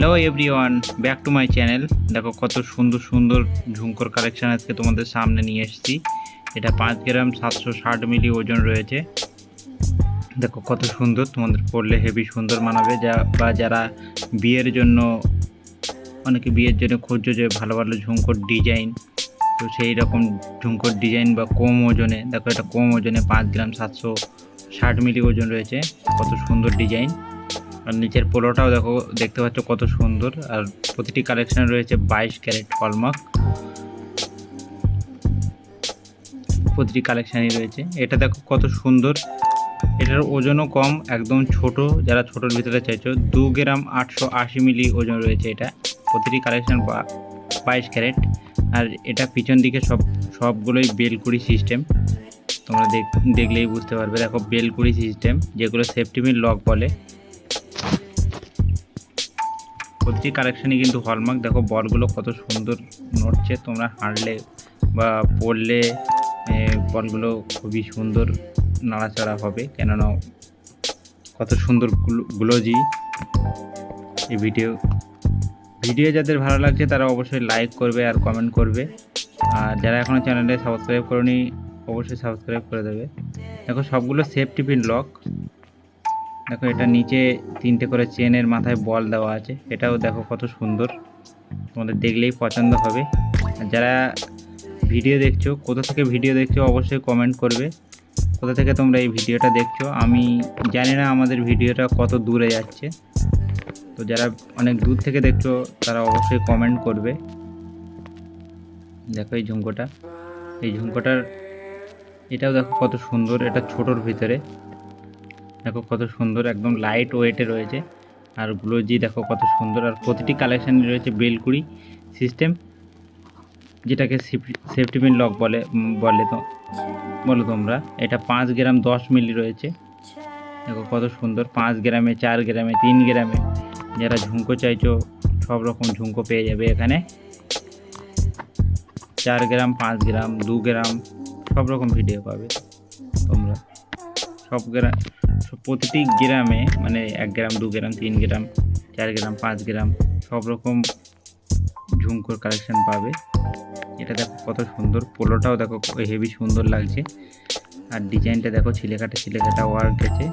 Hello everyone back to my channel দেখো কত সুন্দর সুন্দর ঝুমকোর কালেকশান আজকে তোমাদের সামনে নিয়ে এসেছি। এটা পাঁচ গ্রাম সাতশো ষাট মিলি ওজন রয়েছে। দেখো কত সুন্দর, তোমাদের পড়লে হেভি সুন্দর মানাবে। যা বা যারা বিয়ের জন্য, অনেকে বিয়ের জন্য খুঁজছো যে ভালো ভালো ঝুমকোর ডিজাইন তো সেই রকম ঝুমকোর ডিজাইন বা কম ওজনে, দেখো এটা কম ওজনে পাঁচ গ্রাম সাতশো ষাট মিলি ওজন রয়েছে। কত সুন্দর ডিজাইন আর নিচের পোলোটাও দেখো, দেখতে পাচ্ছ কত সুন্দর। আর প্রতিটি কালেকশন রয়েছে বাইশ ক্যারেট হলমার্ক প্রতিটি কালেকশানই রয়েছে। এটা দেখো কত সুন্দর। এটার ওজনও কম, একদম ছোট। যারা ছোটোর ভিতরে চাইছো, দু গ্রাম আটশো আশি মিলি ওজন রয়েছে এটা। প্রতিটি কালেকশন বাইশ ক্যারেট। আর এটা পিছন দিকে সব, সবগুলোই বেলকুড়ি সিস্টেম তোমরা দেখ দেখলেই বুঝতে পারবে। দেখো বেলকুড়ি সিস্টেম যেগুলো সেফটি মিল লক বলে। প্রতিটি কালেকশানই কিন্তু হলমার্ক দেখো, বলগুলো কত সুন্দর নড়ছে, তোমরা হাঁটলে বা পড়লে বলগুলো খুবই সুন্দর নাড়াচাড়া হবে, কেননা কত সুন্দর গ্লোজি এই ভিডিও ভিডিও যাদের ভালো লাগছে, তারা অবশ্যই লাইক করবে আর কমেন্ট করবে। আর যারা এখনও চ্যানেলে সাবস্ক্রাইব করেনি, অবশ্যই সাবস্ক্রাইব করে দেবে। দেখো, সবগুলো সেফটি পিন লক দেখো, এটা নিচে তিনটে করে চেনের মাথায় বল দেওয়া আছে। এটাও দেখো কত সুন্দর। তোমাদের দেখলেই পছন্দ হবে। যারা ভিডিও দেখছ, কোথা থেকে ভিডিও দেখছ অবশ্যই কমেন্ট করবে। কোথা থেকে তোমরা এই ভিডিওটা দেখছ? আমি জানি না আমাদের ভিডিওটা কত দূরে যাচ্ছে। তো যারা অনেক দূর থেকে দেখছ, তারা অবশ্যই কমেন্ট করবে। দেখো এই ঝুমকোটা। এই ঝুমকোটার, এটাও দেখো কত সুন্দর। এটা ছোটোর ভিতরে। দেখো কত সুন্দর একদম লাইট ওয়েটে রয়েছে। আর গ্লোজি দেখো কত সুন্দর। আর প্রতিটি কালেকশানে রয়েছে বেলকুড়ি সিস্টেম যেটাকে সেফটি পিন লক বলে বলে তো, বলো তোমরা। এটা পাঁচ গ্রাম দশ মিলি রয়েছে। দেখো কত সুন্দর, পাঁচ গ্রামে, চার গ্রামে, তিন গ্রামে। যারা ঝুমকো চাইছো, সব রকম ঝুমকো পেয়ে যাবে এখানে। চার গ্রাম, পাঁচ গ্রাম, দু গ্রাম, সব রকম ভিডিও পাবে তোমরা। সব গ্রাম প্রতিটি গ্রামে মানে এক গ্রাম, দু গ্রাম, তিন গ্রাম, চার গ্রাম, পাঁচ গ্রাম, সব রকম ঝুমকোর কালেকশন পাবে। এটা দেখো কত সুন্দর, পোলোটাও দেখো হেভি সুন্দর লাগছে। আর ডিজাইনটা দেখো ছিলেকাটা ছিলেকাটা ওয়ার্ক আছে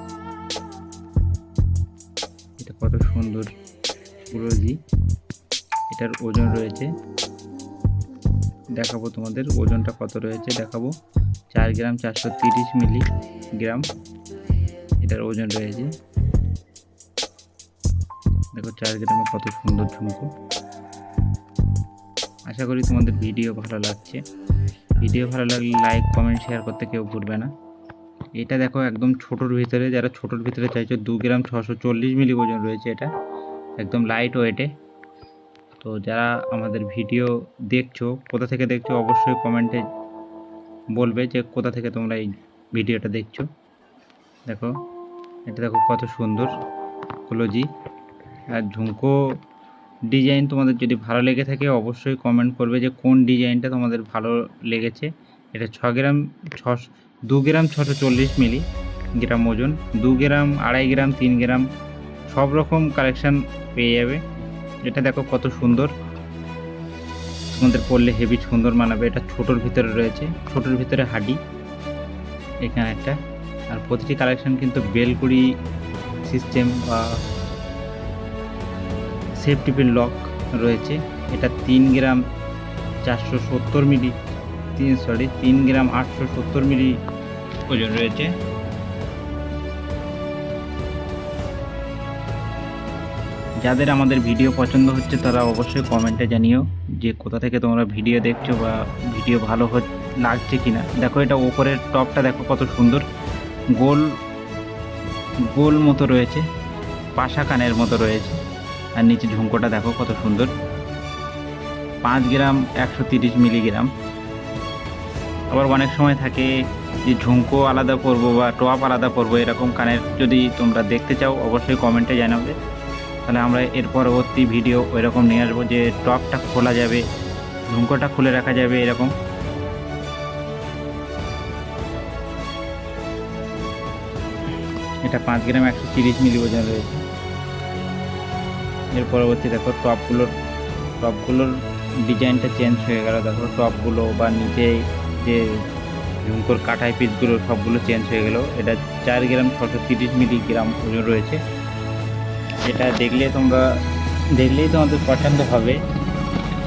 এটা কত সুন্দর পুরোজি এটার ওজন রয়েছে। দেখাবো তোমাদের ওজনটা কত রয়েছে, দেখাবো। চার গ্রাম চারশো তিরিশ মিলি গ্রাম। এটার ওজন রয়েছে। দেখো চার গ্রামে কত সুন্দর ঝুমকো আশা করি তোমাদের ভিডিও ভালো লাগছে। ভিডিও ভালো লাগলে লাইক কমেন্ট শেয়ার করতে কেউ ভুলবে না। এটা দেখো একদম ছোটোর ভিতরে, যারা ছোটোর ভিতরে চাইছো দু গ্রাম ছশো চল্লিশ মিলি ওজন রয়েছে এটা। একদম লাইট ওয়েটে তো যারা আমাদের ভিডিও দেখছ, কোথা থেকে দেখছ অবশ্যই কমেন্টে বলবে যে কোথা থেকে তোমরা এই ভিডিওটা দেখছ। দেখো। এটা দেখো কত সুন্দর ক্লোজি আর ঝুমকো ডিজাইন তোমাদের যদি ভালো লেগে থাকে অবশ্যই কমেন্ট করবে যে কোন ডিজাইনটা তোমাদের ভালো লেগেছে। এটা ছ গ্রাম, ছ, দু গ্রাম ছশো চল্লিশ মিলি গ্রাম ওজন, দু গ্রাম, আড়াই গ্রাম, তিন গ্রাম, সব রকম কালেকশান পেয়ে যাবে। এটা দেখো কত সুন্দর। তোমাদের পড়লে হেভি সুন্দর মানাবে। এটা ছোটোর ভিতরে রয়েছে, ছোটোর ভিতরে হাডি। এখানে একটা আর প্রতিটি কালেকশন কিন্তু বেলকুড়ি সিস্টেম বা সেফটি পিন লক রয়েছে। এটা তিন গ্রাম চারশো সত্তর মিলি, তিন সরি তিন গ্রাম আটশো সত্তর মিলি ওজন রয়েছে। যাদের আমাদের ভিডিও পছন্দ হচ্ছে তারা অবশ্যই কমেন্টে জানিও যে কোথা থেকে তোমরা ভিডিও দেখছ বা ভিডিও ভালো লাগছে কিনা। দেখো এটা ওপরের টপটা দেখো কত সুন্দর। গোল গোল মতো রয়েছে, পাশা কানের মতো রয়েছে। আর নিচে ঝুমকোটা দেখো কত সুন্দর। পাঁচ গ্রাম একশো তিরিশ মিলিগ্রাম। আবার অনেক সময় থাকে যে ঝুমকো আলাদা করব বা টপ আলাদা করব, এরকম কানের যদি তোমরা দেখতে চাও, অবশ্যই কমেন্টে জানাবে। তাহলে আমরা এর পরবর্তী ভিডিও ওইরকম নিয়ে আসব যে টপটা খোলা যাবে ঝুমকোটা খুলে রাখা যাবে, এরকম। এটা পাঁচ গ্রাম একশো তিরিশ মিলি ওজন রয়েছে। এর পরবর্তী দেখো, টপগুলোর টপগুলোর ডিজাইনটা চেঞ্জ হয়ে গেল। দেখো, টপগুলো বা নিচে যে ঝুমকোর কাঠাই পিসগুলো সবগুলো চেঞ্জ হয়ে গেল। এটা চার গ্রাম ছশো তিরিশ মিলিগ্রাম ওজন রয়েছে। এটা দেখলে তোমরা, দেখলেই তোমাদের পছন্দ হবে।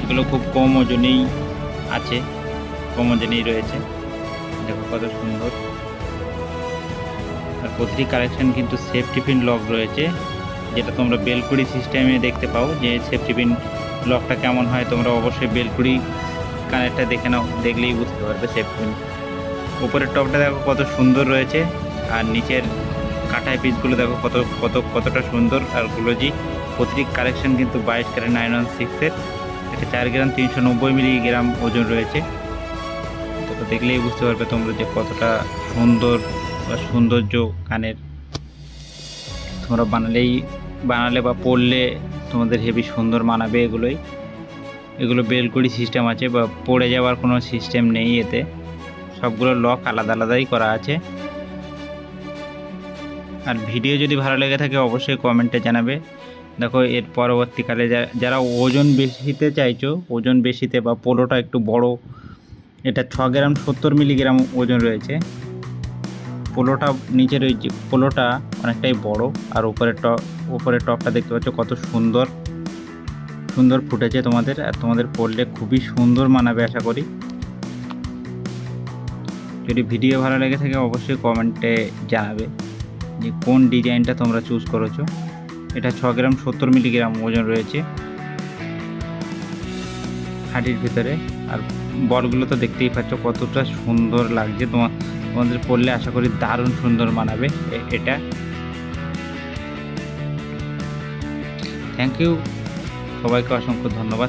এগুলো খুব কম ওজনেই আছে, কম ওজনেই রয়েছে। দেখো কত সুন্দর। প্রতিটি কালেকশন কিন্তু সেফটি পিন লক রয়েছে, যেটা তোমরা বেলকুড়ি সিস্টেমে দেখতে পাও যে সেফটি পিন লকটা কেমন হয়, তোমরা অবশ্যই বেলকুড়ি কানেরটা দেখে নাও, দেখলেই বুঝতে পারবে সেফটি পিন উপরের টপটা দেখো কত সুন্দর রয়েছে, আর নিচের কাটাই পিসগুলো দেখো কত কত, কতটা সুন্দর আর গুলোজি। প্রতিটি কালেকশন কিন্তু বাইশ ক্যারেট নাইন ওয়ান সিক্সের এটা চার গ্রাম তিনশো নব্বই মিলিগ্রাম ওজন রয়েছে। তো দেখলেই বুঝতে পারবে তোমরা যে কতটা সুন্দর বা সৌন্দর্য কানের। তোমরা বানালেই বানালে বা পড়লে তোমাদের হেভি সুন্দর মানাবে এগুলোই। এগুলো বেলকুড়ি সিস্টেম আছে বা পড়ে যাওয়ার কোনো সিস্টেম নেই এতে। সবগুলো লক আলাদা আলাদাই করা আছে। আর ভিডিও যদি ভালো লেগে থাকে অবশ্যই কমেন্টে জানাবে। দেখো এর পরবর্তীকালে যারা ওজন বেশিতে চাইছো, ওজন বেশিতে বা পোলোটা একটু বড়, এটা ছ গ্রাম সত্তর মিলিগ্রাম ওজন রয়েছে। পোলোটা নিচের ওই যে পোলোটা অনেকটাই বড় আর উপরের টপ, উপরের টপটা দেখতে পাচ্ছ কত সুন্দর। সুন্দর ফুটেছে তোমাদের আর তোমাদের পড়লে খুবই সুন্দর মানাবে আশা করি। যদি ভিডিও ভালো লেগে থাকে অবশ্যই কমেন্টে জানাবে যে কোন ডিজাইনটা তোমরা চুজ করেছ। এটা ছ গ্রাম সত্তর মিলিগ্রাম ওজন রয়েছে। হাঁটির ভিতরে আর বলগুলো তো দেখতেই পাচ্ছ কতটা সুন্দর লাগছে তোমার। তোমাদের পড়লে আশা করি দারুণ সুন্দর মানাবে এটা। থ্যাংক ইউ সবাইকে অসংখ্য ধন্যবাদ।